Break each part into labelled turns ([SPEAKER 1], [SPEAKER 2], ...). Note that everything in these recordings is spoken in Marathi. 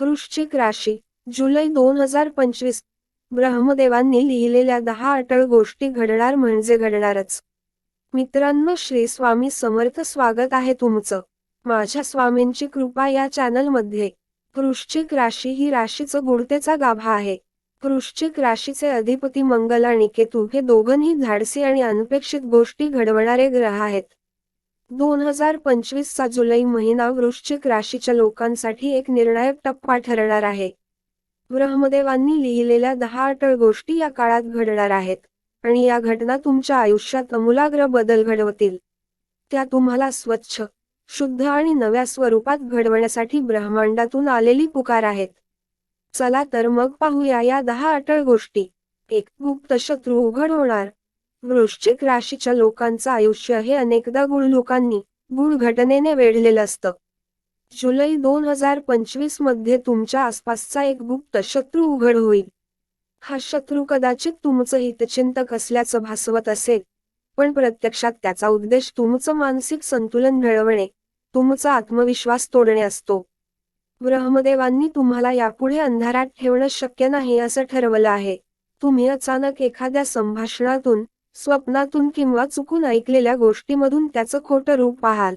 [SPEAKER 1] वृश्चिक राशी जुलै दोन हजार पंचवीस. ब्रह्मदेवांनी लिहिलेल्या दहा अटळ गोष्टी घडणार म्हणजे घडणारच. मित्रांनो श्री स्वामी समर्थ स्वागत आहे तुमचं. माझ्या स्वामींची कृपा या चॅनलमध्ये. वृश्चिक राशी ही राशीचं गुढतेचा गाभा आहे. वृश्चिक राशीचे अधिपती मंगल आणि केतू हे दोघंही धाडसी आणि अनपेक्षित गोष्टी घडवणारे ग्रह आहेत. दोन हजार पंचवीसचा जुलै महिना वृश्चिक राशीच्या लोकांसाठी एक निर्णायक टप्पा ठरणार आहे. ब्रह्मदेवांनी लिहिलेल्या दहा अटळ गोष्टी या काळात घडणार आहेत आणि या घटना तुमच्या आयुष्यात अमूलाग्र बदल घडवतील. त्या तुम्हाला स्वच्छ शुद्ध आणि नव्या स्वरूपात घडवण्यासाठी ब्रह्मांडातून आलेली पुकार आहेत. चला तर मग पाहूया या दहा अटळ गोष्टी. एक गुप्त शत्रू उघड होणार. वृश्चिक राशीच्या लोकांचं आयुष्य हे अनेकदा गुळ लोकांनी गुळ घटनेने वेढलेलं असतं. जुलै दोन हजार पंचवीसमध्ये तुमच्या आसपासचा एक गुप्त शत्रू उघड होईल. हा शत्रू कदाचित तुमचं हितचिंतक असल्याचं भासवत असेल पण प्रत्यक्षात त्याचा उद्देश तुमचं मानसिक संतुलन मिळवणे तुमचा आत्मविश्वास तोडणे असतो. ब्रह्मदेवांनी तुम्हाला यापुढे अंधारात ठेवणं शक्य नाही असं ठरवलं आहे. तुम्ही अचानक एखाद्या संभाषणातून स्वप्नातून किंवा चुकून ऐकलेल्या गोष्टीमधून त्याचं खोटं रूप पाहाल.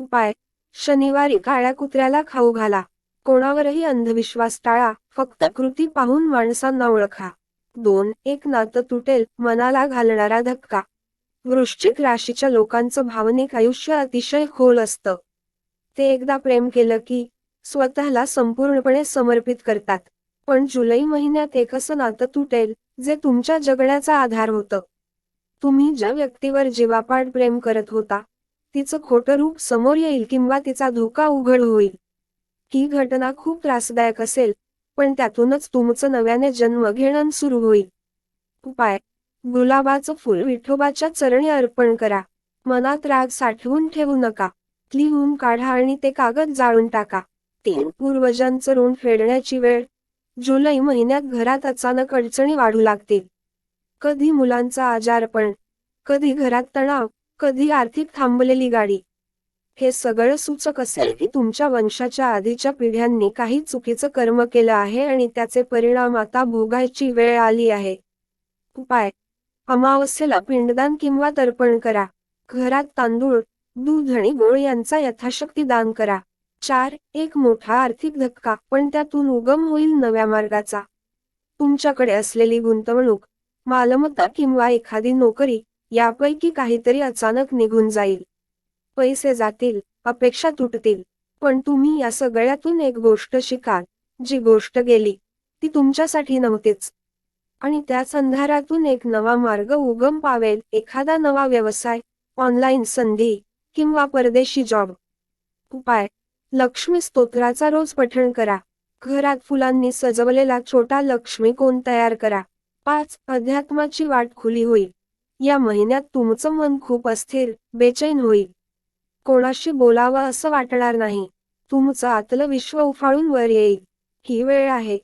[SPEAKER 1] उपाय. शनिवारी काळ्या कुत्र्याला खाऊ घाला. कोणावरही अंधविश्वास टाळा. फक्त कृती पाहून माणसांना ओळखा. दोन. एक नातं तुटेल मनाला घालणारा धक्का. वृश्चिक राशीच्या लोकांचं भावनिक आयुष्य अतिशय खोल असतं. ते एकदा प्रेम केलं की स्वतःला संपूर्णपणे समर्पित करतात. पण जुलै महिन्यात एक असं नातं तुटेल जे तुमच्या जगण्याचा आधार होतं. तुम्ही ज्या व्यक्तीवर जीवापाड प्रेम करत होता तिचं खोटं रूप समोर येईल किंवा तिचा धोका उघड होईल. ही घटना खूप त्रासदायक असेल पण त्यातूनच तुमचं नव्याने जन्म घेणं सुरू होईल. उपाय. गुलाबाचं फुल विठोबाच्या चरणी अर्पण करा. मनात राग साठवून ठेवू नका. लिहून काढा आणि ते कागद जाळून टाका. तीन. पूर्वजांचं ऋण फेडण्याची वेळ. जुलै महिन्यात घरात अचानक अडचणी वाढू लागतील. कधी मुलांचा आजारपण कधी घरात तणाव कधी आर्थिक थांबलेली गाडी. हे सगळं सूचक असेल की तुमच्या वंशाच्या आधीच्या पिढ्यांनी काही चुकीचं कर्म केलं आहे आणि त्याचे परिणाम आता भोगायची वेळ आली आहे. उपाय. अमावस्येला पिंडदान किंवा तर्पण करा. घरात तांदूळ दूध आणि गोळ यांचा यथाशक्ती दान करा. चार. एक मोठा आर्थिक धक्का पण त्यातून उगम होईल नव्या मार्गाचा. तुमच्याकडे असलेली गुंतवणूक मालमत्ता किंवा एखादी नोकरी यापैकी काहीतरी अचानक निघून जाईल. पैसे जातील अपेक्षा तुटतील पण तुम्ही या सगळ्यातून एक गोष्ट शिकाल जी गोष्ट गेली ती तुमच्यासाठी नव्हतीच. आणि त्याच अंधारातून एक नवा मार्ग उगम पावेल एखादा नवा व्यवसाय ऑनलाईन संधी किंवा परदेशी जॉब. उपाय. लक्ष्मी स्तोत्राचा रोज पठण करा. घरात फुलांनी सजवलेला छोटा लक्ष्मी कोण तयार करा? पाच अध्यात्माची वाट खुली होईल. या महिन्यात तुमचं मन खूप अस्थिर बेचैन होईल. कोणाशी बोलावं असं वाटणार नाही. तुमचं आतलं विश्व उफाळून वर येईल. ही वेळ आहे.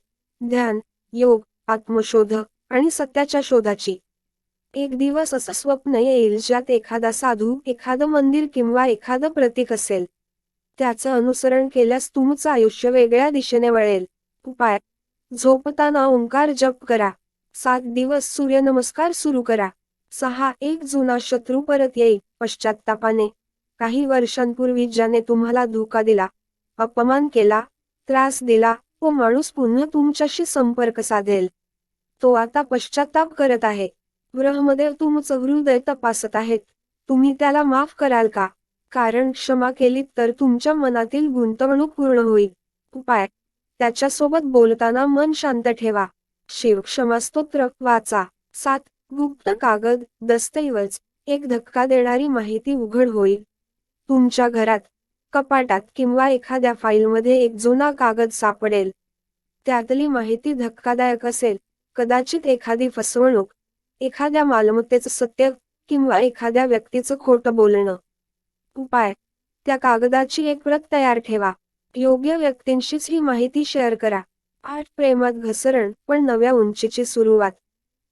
[SPEAKER 1] ध्यान योग आत्मशोध आणि सत्याच्या शोधाची. एक दिवस असं स्वप्न येईल ज्यात एखादा साधू एखादं मंदिर किंवा एखादं प्रतीक असेल. त्याचं अनुसरण केल्यास तुमचं आयुष्य वेगळ्या दिशेने वळेल. उपाय झोपताना ओंकार जप करा. सात दिवस सूर्यनमस्कार सुरू करा. सहा एक जुना शत्रू परत येईल पश्चात्तापाने. काही वर्षांपूर्वी ज्याने तुम्हाला धोका दिला अपमान केला त्रास दिला तो माणूस पुन्हा तुमच्याशी संपर्क साधेल. तो आता पश्चाताप करत आहे. ग्रहमध्ये तुमचं हृदय तपासत आहेत. तुम्ही त्याला माफ कराल का? कारण क्षमा केलीत तर तुमच्या मनातील गुंतवणूक पूर्ण होईल. उपाय. त्याच्यासोबत बोलताना मन शांत ठेवा. शिव क्षमास्तोत्र वाचा. सात गुप्त कागद दस्तऐवज. एक धक्का देणारी माहिती उघड होईल. तुमच्या घरात कपाटात किंवा एखाद्या फाईलमध्ये एक जुना कागद सापडेल. त्यातली माहिती धक्कादायक असेल. कदाचित एखादी फसवणूक एखाद्या मालमत्तेचं सत्य किंवा एखाद्या व्यक्तीचं खोटं बोलणं. उपाय त्या कागदाची एक प्रत तयार ठेवा. योग्य व्यक्तींशीच ही माहिती शेअर करा. आठ प्रेमात घसरण पण नव्या उंचीची सुरुवात.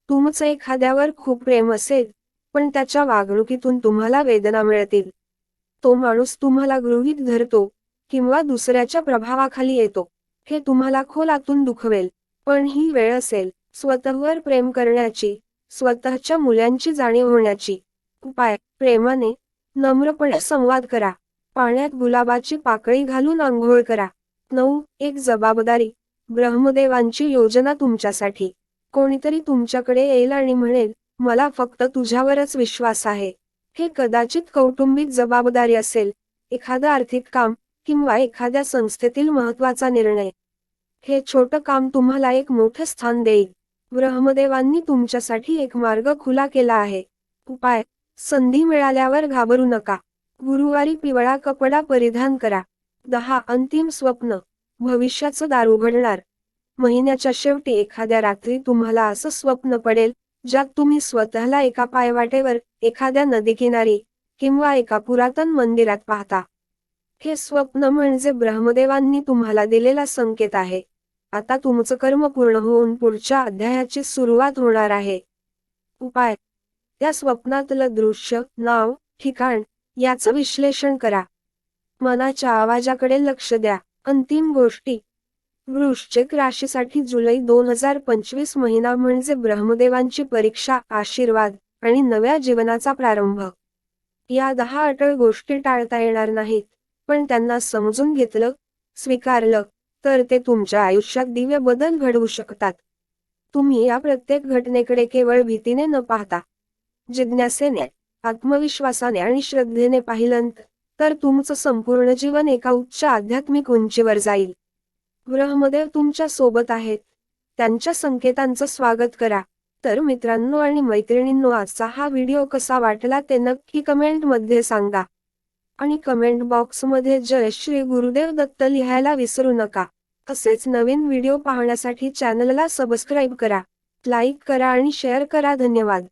[SPEAKER 1] तुमचं एखाद्यावर खूप प्रेम असेल पण त्याच्या वागणुकीतून तुम्हाला वेदना मिळतील. तो माणूस तुम्हाला गृहीत धरतो किंवा दुसऱ्याच्या प्रभावाखाली येतो. हे तुम्हाला खोलातून दुखवेल पण ही वेळ असेल स्वतःवर प्रेम करण्याची स्वतःच्या मुलांची जाणीव होण्याची. उपाय प्रेमाने नम्रपणे संवाद करा. पाण्यात गुलाबाची पाकळी घालून आंघोळ करा. नऊ एक जबाबदारी. ब्रह्मदेवांची योजना तुमच्यासाठी. कोणीतरी तुमच्याकडे येईल आणि म्हणेल मला फक्त तुझ्यावरच विश्वास आहे. हे कदाचित कौटुंबिक जबाबदारी असेल एखादं आर्थिक काम किंवा एखाद्या संस्थेतील महत्त्वाचा निर्णय. हे छोटं काम तुम्हाला एक मोठं स्थान देईल. ब्रह्मदेवांनी तुमच्यासाठी एक मार्ग खुला केला आहे. उपाय संधी मिळाल्यावर घाबरू नका. गुरुवारी पिवळा कपडा परिधान करा. दहा अंतिम स्वप्न. भविष्याचं दार उघडणार. महिन्याच्या शेवटी एखाद्या रात्री तुम्हाला असं स्वप्न पडेल ज्यात तुम्ही स्वतःला एका पायवाटेवर एखाद्या नदीकिनारी किंवा एका पुरातन मंदिरात पाहता. हे स्वप्न म्हणजे ब्रह्मदेवांनी तुम्हाला दिलेला संकेत आहे. आता तुमचं कर्म पूर्ण होऊन पुढच्या अध्यायाची सुरुवात होणार आहे. उपाय. त्या स्वप्नातलं दृश्य नाव ठिकाण याचं विश्लेषण करा. मनाच्या आवाजाकडे लक्ष द्या. अंतिम गोष्टी. वृश्चिक राशीसाठी जुलै दोन हजार पंचवीस महिना म्हणजे ब्रह्मदेवांची परीक्षा आशीर्वाद आणि नव्या जीवनाचा प्रारंभ. या दहा अटळ गोष्टी टाळता येणार नाहीत पण त्यांना समजून घेतलं स्वीकारलं तर ते तुमच्या आयुष्यात दिव्य बदल घडवू शकतात. तुम्ही या प्रत्येक घटनेकडे केवळ भीतीने न पाहता जिज्ञासेने आत्मविश्वासाने आणि श्रद्धेने पाहिलं तर तुमचं संपूर्ण जीवन एका उच्च आध्यात्मिक उंचीवर जाईल. ग्रहमदेव तुमच्यासोबत आहेत. त्यांच्या संकेतांचं स्वागत करा. तर मित्रांनो आणि मैत्रिणींनो आजचा हा व्हिडिओ कसा वाटला ते नक्की कमेंटमध्ये सांगा. आणि कमेंट बॉक्समध्ये जय श्री गुरुदेव दत्त लिहायला विसरू नका. असेच नवीन व्हिडिओ पाहण्यासाठी चॅनलला सबस्क्राईब करा. लाईक करा आणि शेअर करा. धन्यवाद.